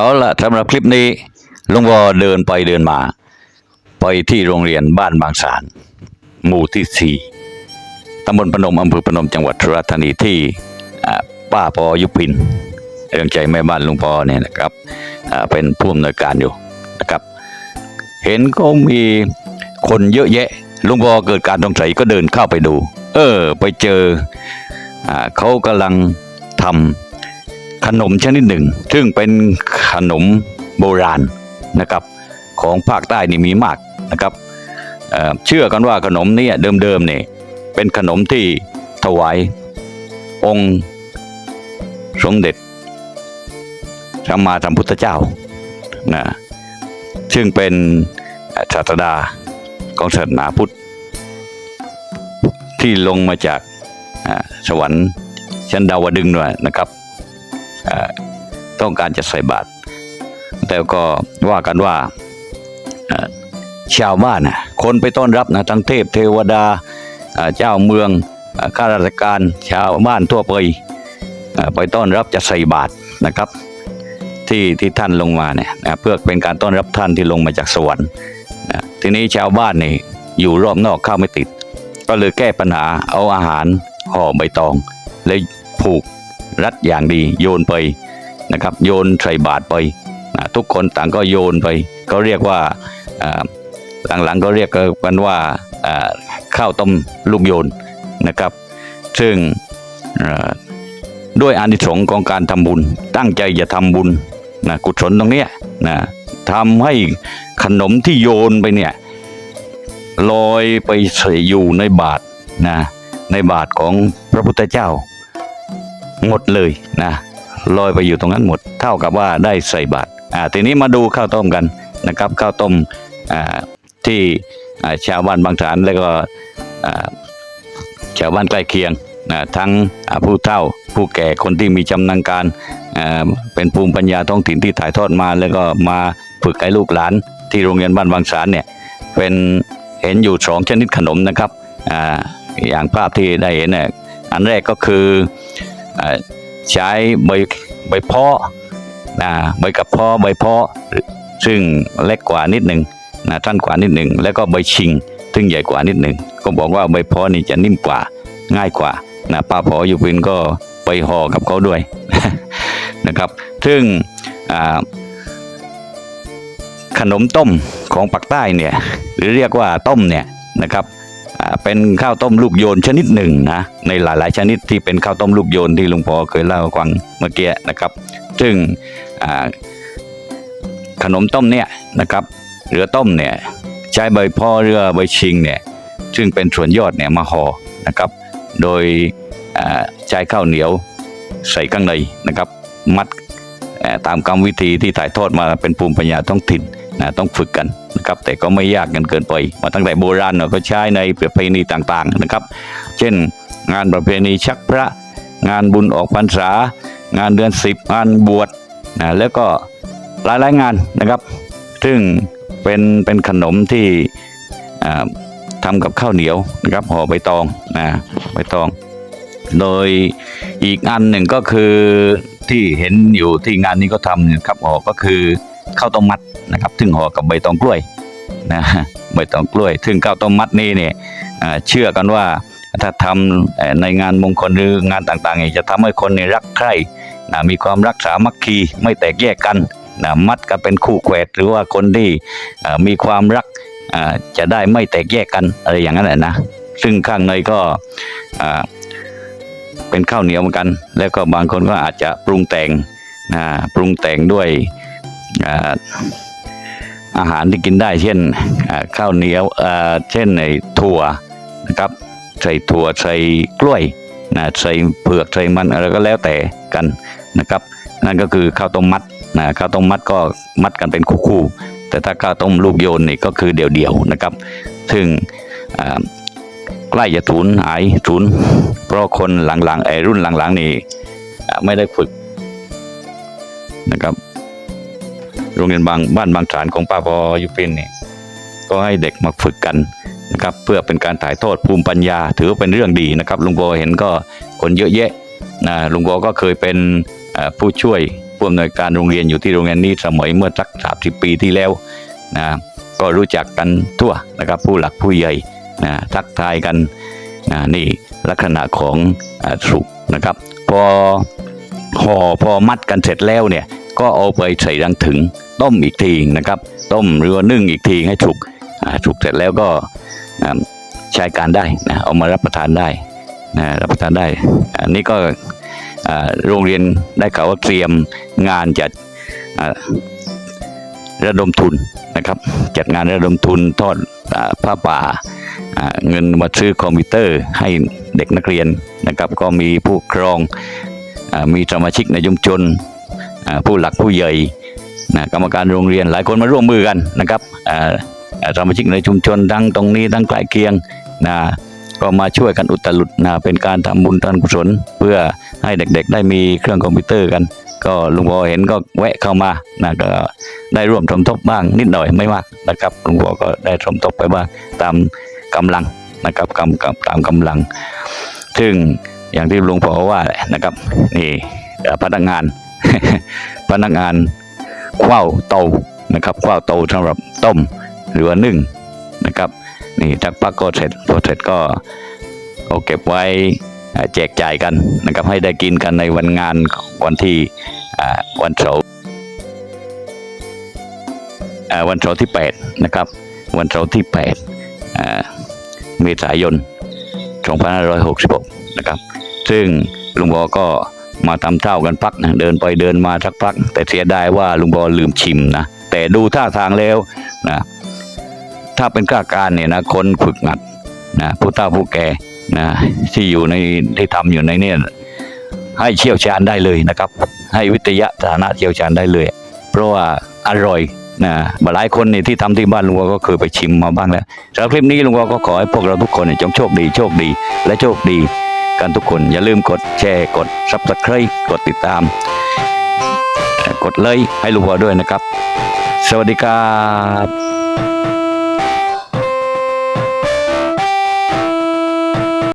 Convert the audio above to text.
เอาละสำหรับคลิปนี้ลุงวอเดินไปเดินมา ไปที่โรงเรียนบ้านบางสารหมู่ที่สี่ตำบลพนมอำเภอพนมจังหวัดสุราษฎร์ธานีที่ป้าปอยุพินเรื่องใจแม่บ้านลุงปอเนี่ยนะครับเป็นผู้อำนวยการอยู่นะครับ เห็นก็มีคนเยอะแยะลุงปอเกิดการสงสัยก็เดินเข้าไปดู เออ ไปเจออเขากำลังทำ ขนมชนิดหนึ่ง ซึ่งเป็นขนมโบราณนะครับของภาคใต้นี่มีมากนะครับเเชื่อกันว่าขนมนี้เดิมๆเนี่ยเป็นขนมที่ถวายองค์สมเด็จพระมาสัมพุทธเจ้านะซึ่งเป็นศาสดาของศาสนาพุทธ ที่ลงมาจากอ่าสวรรค์ชั้นดาวดึงด้วยนะครับ ต้องการจะใส่บาตรแต่ก็ว่ากันว่าชาวบ้านน่ะคนไปต้อนรับนะทั้งเทพเทวดาเจ้าเมืองข้าราชการชาวบ้านทั่วไปไปต้อนรับจะใส่บาตรนะครับที่ที่ท่านลงมาเนี่ยนะเพื่อเป็นการต้อนรับท่านที่ลงมาจากสวรรค์นะทีนี้ชาวบ้านนี่อยู่รอบนอกเข้าไม่ติด ก็เลยแก้ปัญหาเอาอาหารห่อใบตองเลยผูก รัดอย่างดีโยนไปนะครับ โยนใส่บาตรไปนะทุกคนต่างก็โยนไปก็เรียกว่าหลังๆก็เรียกกันว่าข้าวต้มลูกโยนนะครับ ซึ่งด้วยอานิสงส์ของการทำบุญ ตั้งใจจะทำบุญนะกุศลตรงเนี้ยนะทำให้ขนมที่โยนไปเนี่ยลอยไปใส่อยู่ในบาตรนะในบาตรของพระพุทธเจ้า หมดเลยนะลอยไปอยู่ตรงนั้นหมด เท่ากับว่าได้ใส่บาตรอ่าทีนี้มาดูข้าวต้มกันนะครับข้าวต้มอ่าที่อ่าชาวบ้านบางฐานแล้วก็อ่าชาวบ้านใกล้เคียงนะทั้งผู้เฒ่าผู้แก่คนที่มีจำนาญการอ่าเป็นภูมิปัญญาท้องถิ่นที่ถ่ายทอดมา แล้วก็มาฝึกให้ลูกหลาน ที่โรงเรียนบ้านบางสารเนี่ยเป็นเห็นอยู่สองชนิดขนมนะครับอ่าอย่างภาพที่ได้เห็นเนี่ยอันแรกก็คือ ใช้ใบใบเพาะนะใบกับเพาะใบเพาะซึ่งเล็กกว่านิดหนึ่งนะสั้นกว่านิดหนึ่งแล้วก็ใบชิง ซึ่งใหญ่กว่านิดหนึ่งก็บอกว่าใบเพาะนี่จะนิ่มกว่าง่ายกว่านะป้าพออยู่พินก็ไปห่อกับเขาด้วยนะครับ ซึ่งขนมต้มของปักใต้เนี่ยหรือเรียกว่าต้มเนี่ยนะครับ เป็นข้าวต้มลูกโยนชนิดหนึ่งนะในหลาย ๆ ชนิดที่เป็นข้าวต้มลูกโยนที่ลุงพอเคยเล่าฟังเมื่อกี้นะครับ ซึ่งขนมต้มเนี่ยนะครับเรือต้มเนี่ยใช้ใบพ่อเรือใบชิงเนี่ยซึ่งเป็นส่วนยอดเนี่ยมาห่อนะครับ โดยใช้ข้าวเหนียวใส่ข้างในนะครับ มัดตามกรรมวิธีที่ถ่ายทอดมาเป็นภูมิปัญญาท้องถิ่น นะต้องฝึกกันนะครับแต่ก็ไม่ยากกันเกินไปมาตั้งแต่โบราณเนาะก็ใช้ในประเพณีต่างๆนะครับ เช่น งานประเพณีชักพระ งานบุญออกพรรษา งานเดือนสิบงานบวชนะแล้วก็หลายๆงานนะครับ ซึ่งเป็นเป็นขนมที่อ่าทำกับข้าวเหนียวนะครับห่อใบตองนะใบตอง โดยอีกอันหนึ่งก็คือที่เห็นอยู่ที่งานนี้ก็ทำนี่ยครับห่อก็คือ ข้าวต้มมัดนะครับซึ่งห่อกับใบตองกล้วยนะใบตองกล้วยซึ่งข้าวต้มมัดนี่เนี่ยเชื่อกันว่าถ้าทำในงานมงคลหรืองานต่างๆเนี่ยจะทำให้คนเนี่ยรักใคร่นะมีความรักสามัคคีไม่แตกแยกกันนะมัดกันเป็นคู่แขวดหรือว่าคนที่มีความรักจะได้ไม่แตกแยกกันอะไรอย่างนั้นแหละนะซึ่งข้างในก็เป็นข้าวเหนียวเหมือนกัน แล้วก็บางคนก็อาจจะปรุงแต่งนะปรุงแต่งด้วย อาหารที่กินได้เช่นข้าวเหนียวเช่นในถั่วนะครับใส่ถั่วใส่กล้วยนะใส่เผือกใส่มันอะไรก็แล้วแต่กันนะครับ นั่นก็คือข้าวต้มมัดนะข้าวต้มมัดก็มัดกันเป็นคู่ๆแต่ถ้าข้าวต้มลูกโยนนี่ก็คือเดี่ยวๆนะครับ ซึ่งใกล้จะสูญหายสูญเพราะคนหลังๆไอรุ่นหลังๆนี่ไม่ได้ฝึกนะครับ โรงเรียนบางบ้านบางฐานของป้าพอยุพินเนี่ยก็ให้เด็กมาฝึกกันนะครับเพื่อเป็นการถ่ายทอดภูมิปัญญา ถือว่าเป็นเรื่องดีนะครับลุงโบเห็นก็คนเยอะแยะนะลุงโบก็เคยเป็นผู้ช่วยผู้อำนวยการโรงเรียนอยู่ที่โรงเรียนนี้สมัยเมื่อสักสามสิบปีที่แล้วนะก็รู้จักกันทั่วนะครับผู้หลักผู้ใหญ่นะทักทายกันนะนี่ลักษณะของอสุนะครับ พอห่อพอมัดกันเสร็จแล้วเนี่ย ก็เอาไปใส่รังถึงต้มอีกทีนะครับ ต้มหรือว่านึ่งอีกทีให้สุกสุกเสร็จแล้วก็ใช้การได้นะเอามารับประทานได้นะรับประทานได้ อันนี้ก็โรงเรียนได้ข่าวว่าเตรียมงานจัดระดมทุนนะครับ จัดงานระดมทุนทอดอผ้าป่าเงินมาซื้อคอมพิวเตอร์ให้เด็กนักเรียนนะครับ ก็มีผู้ครองอมีสมาชิกในชุมชน ผู้หลักผู้ใหญ่นะกรรมการโรงเรียนหลายคนมาร่วมมือกันนะครับสมาชิกในชุมชนทั้งตรงนี้ทั้งใกล้เคียงนะก็มาช่วยกันอุตลุดนะเป็นการทำบุญทานกุศล เพื่อให้เด็กๆ ได้มีเครื่องคอมพิวเตอร์กัน ก็ลุงพอเห็นก็แวะเข้ามานะก็ได้ร่วมสมทบบ้างนิดหน่อยไม่มากนะครับลุงพอก็ได้สมทบไปบ้างตามกำลังนะครับกำกับตามกำลัง ซึ่งอย่างที่ลุงพอว่าแหละนะครับนี่พนักงาน พนักงานคว้าวเตานะครับคว้าวเตาสำหรับต้มหรือว่านึ่งนะครับนี่ทักพักก็เสร็จพอเสร็จก็เอาเก็บไว้แจกจ่ายกันนะครับให้ได้กินกันในวันงานวันที่วันเสาร์วันเสาร์ที่ 8 นะครับ วันเสาร์ที่8เมษายน2566 นะครับ ซึ่งลุงบอก็ มาทำเท่ากันพักนะเดินไปเดินมาสักพัก แต่เสียดายว่าลุงบอลืมชิมนะแต่ดูท่าทางแล้วนะถ้าเป็นข้าการเนี่ยนะคนฝึกหัดนะผู้เฒ่าผู้แก่นะที่อยู่ในที่ทำอยู่ในเนี่ยให้เชี่ยวชาญได้เลยนะครับ ให้วิทยาฐานะเชี่ยวชาญได้เลย เพราะว่าอร่อยนะหลายคนเนี่ยที่ทำที่บ้านลุงวก็เคยไปชิมมาบ้างแล้วสำหรับคลิปนี้ลุงวก็ขอให้พวกเราทุกคนเนี่ยจงโชคดีโชคดีและโชคดี กันทุกคนอย่าลืมกดแชร์กด subscribe กดติดตาม กดเลยให้ลุงวอด้วยนะครับ สวัสดีครับ